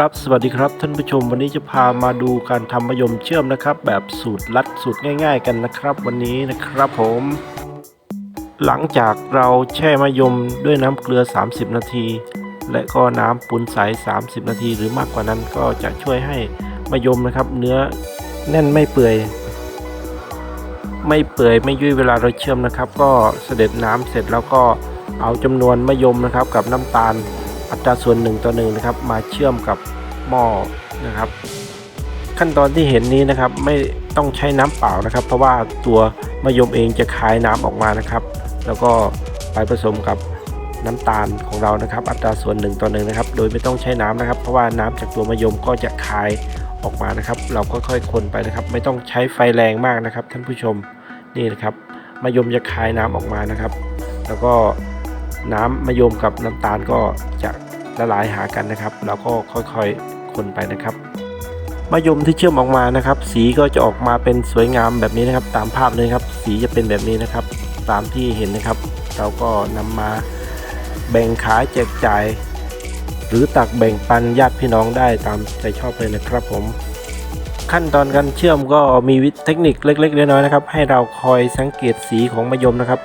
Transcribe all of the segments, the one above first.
ครับ สวัสดีครับท่านผู้ชมวันนี้จะพามาดูการทำมะยมเชื่อมนะครับ แบบสูตรลัดสูตรง่าย ๆ กันนะครับ วันนี้นะครับผม หลังจากเราแช่มะยมด้วยน้ำเกลือ 30 นาที และก็น้ำปูนใส 30 นาที หรือมากกว่านั้นก็จะช่วยให้มะยมนะครับ เนื้อแน่นไม่เปื่อยไม่เปื่อยไม่ยุ่ยเวลาเราเชื่อมนะครับ ก็เสด็จน้ำเสร็จแล้วก็เอาจำนวนมะยมนะครับกับน้ำตาล อัตราส่วนหนึ่งต่อหนึ่งนะครับมาเชื่อมกับหม้อนะครับ ขั้นตอนที่เห็นนี้นะครับไม่ต้องใช้น้ำเปล่านะครับ เพราะว่าตัวมะยมเองจะคายน้ำออกมานะครับ แล้วก็ไปผสมกับน้ำตาลของเรานะครับ อัตราส่วนหนึ่งต่อหนึ่งนะครับ โดยไม่ต้องใช้น้ำนะครับ เพราะว่าน้ำจากตัวมะยมก็จะคายออกมานะครับ เราก็ค่อยๆคนไปนะครับ ไม่ต้องใช้ไฟแรงมากนะครับ ท่านผู้ชมนี่นะครับมะยมจะคายน้ำออกมานะครับ แล้วก็ น้ำมะยมกับน้ำตาลก็จะละลายหากันนะครับเราก็ค่อยๆคนไปนะครับมะยมที่เชื่อมออกมานะครับ สีก็จะออกมาเป็นสวยงามแบบนี้นะครับ ตามภาพเลยครับ สีจะเป็นแบบนี้นะครับ ตามที่เห็นนะครับ เราก็นำมาแบ่งขายแจกจ่าย หรือตักแบ่งปันญาติพี่น้องได้ตามใจชอบเลยนะครับผม ขั้นตอนการเชื่อมก็มีวิธีเทคนิคเล็กๆน้อยๆนะครับ ให้เราคอยสังเกตสีของมะยมนะครับ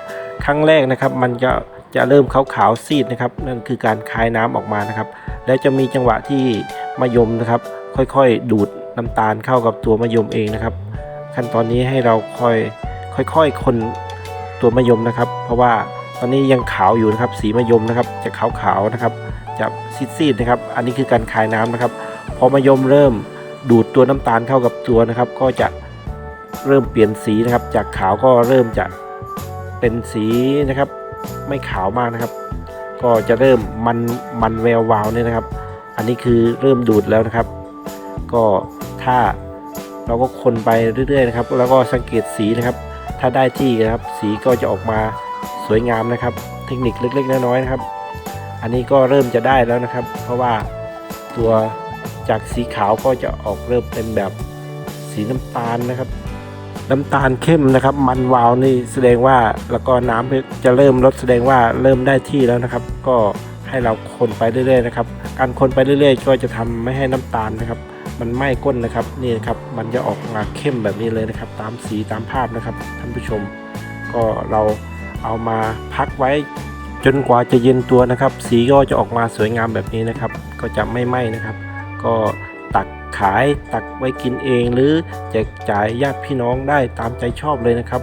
ครั้งแรกนะครับ มันจะ จะเริ่มขาวๆซีดนะครับ นั่นคือการคายน้ำออกมานะครับ และจะมีจังหวะที่มะยมนะครับ ค่อยๆ ดูดน้ำตาลเข้ากับตัวมะยมเองนะครับ ขั้นตอนนี้ให้เราค่อยค่อยๆคนตัวมะยมนะครับ เพราะว่าตอนนี้ยังขาวอยู่นะครับ สีมะยมนะครับ จะขาวๆนะครับ จะซีดๆนะครับ อันนี้คือการคายน้ำนะครับ พอมะยมเริ่มดูดตัวน้ำตาลเข้ากับตัวนะครับ ก็จะเริ่มเปลี่ยนสีนะครับ จากขาวก็เริ่มจะเป็นสีนะครับ ไม่ขาวมากนะครับ ก็จะเริ่มมันมันแวววาวเนี่ยนะครับ อันนี้คือเริ่มดูดแล้วนะครับ ก็ถ้าเราก็คนไปเรื่อยๆนะครับ แล้วก็สังเกตสีนะครับ ถ้าได้ที่นะครับ สีก็จะออกมาสวยงามนะครับ เทคนิคเล็กๆน้อยๆนะครับ อันนี้ก็เริ่มจะได้แล้วนะครับ เพราะว่าตัวจากสีขาวก็จะออกเริ่มเป็นแบบสีน้ำตาลนะครับ น้ำตาลเข้มนะครับ มันวาวนี่แสดงว่าแล้วก็น้ำจะเริ่มลดแสดงว่าเริ่มได้ที่แล้วนะครับ ก็ให้เราคนไปเรื่อยๆนะครับ การคนไปเรื่อยๆ ก็จะทำไม่ให้น้ำตาลนะครับ มันไหม้ก้นนะครับนี่นะครับมันจะออกมาเข้มแบบนี้เลยนะครับ ตามสีตามภาพนะครับท่านผู้ชม ก็เราเอามาพักไว้จนกว่าจะเย็นตัวนะครับ สีก็จะออกมาสวยงามแบบนี้นะครับ ก็จะไม่ไหม้นะครับ ก็ ตักขายตักไว้กินเอง หรือแจกจ่ายญาติพี่น้องได้ตามใจชอบเลยนะครับ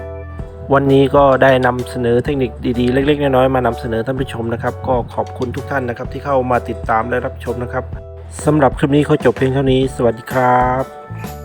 วันนี้ก็ได้นำเสนอเทคนิคดีๆ เล็ก ๆ น้อยๆมานำเสนอท่านผู้ชมนะครับ ก็ขอบคุณทุกท่านนะครับที่เข้ามาติดตามและรับชมนะครับสำหรับคลิปนี้ขอจบเพียงเท่านี้ สวัสดีครับ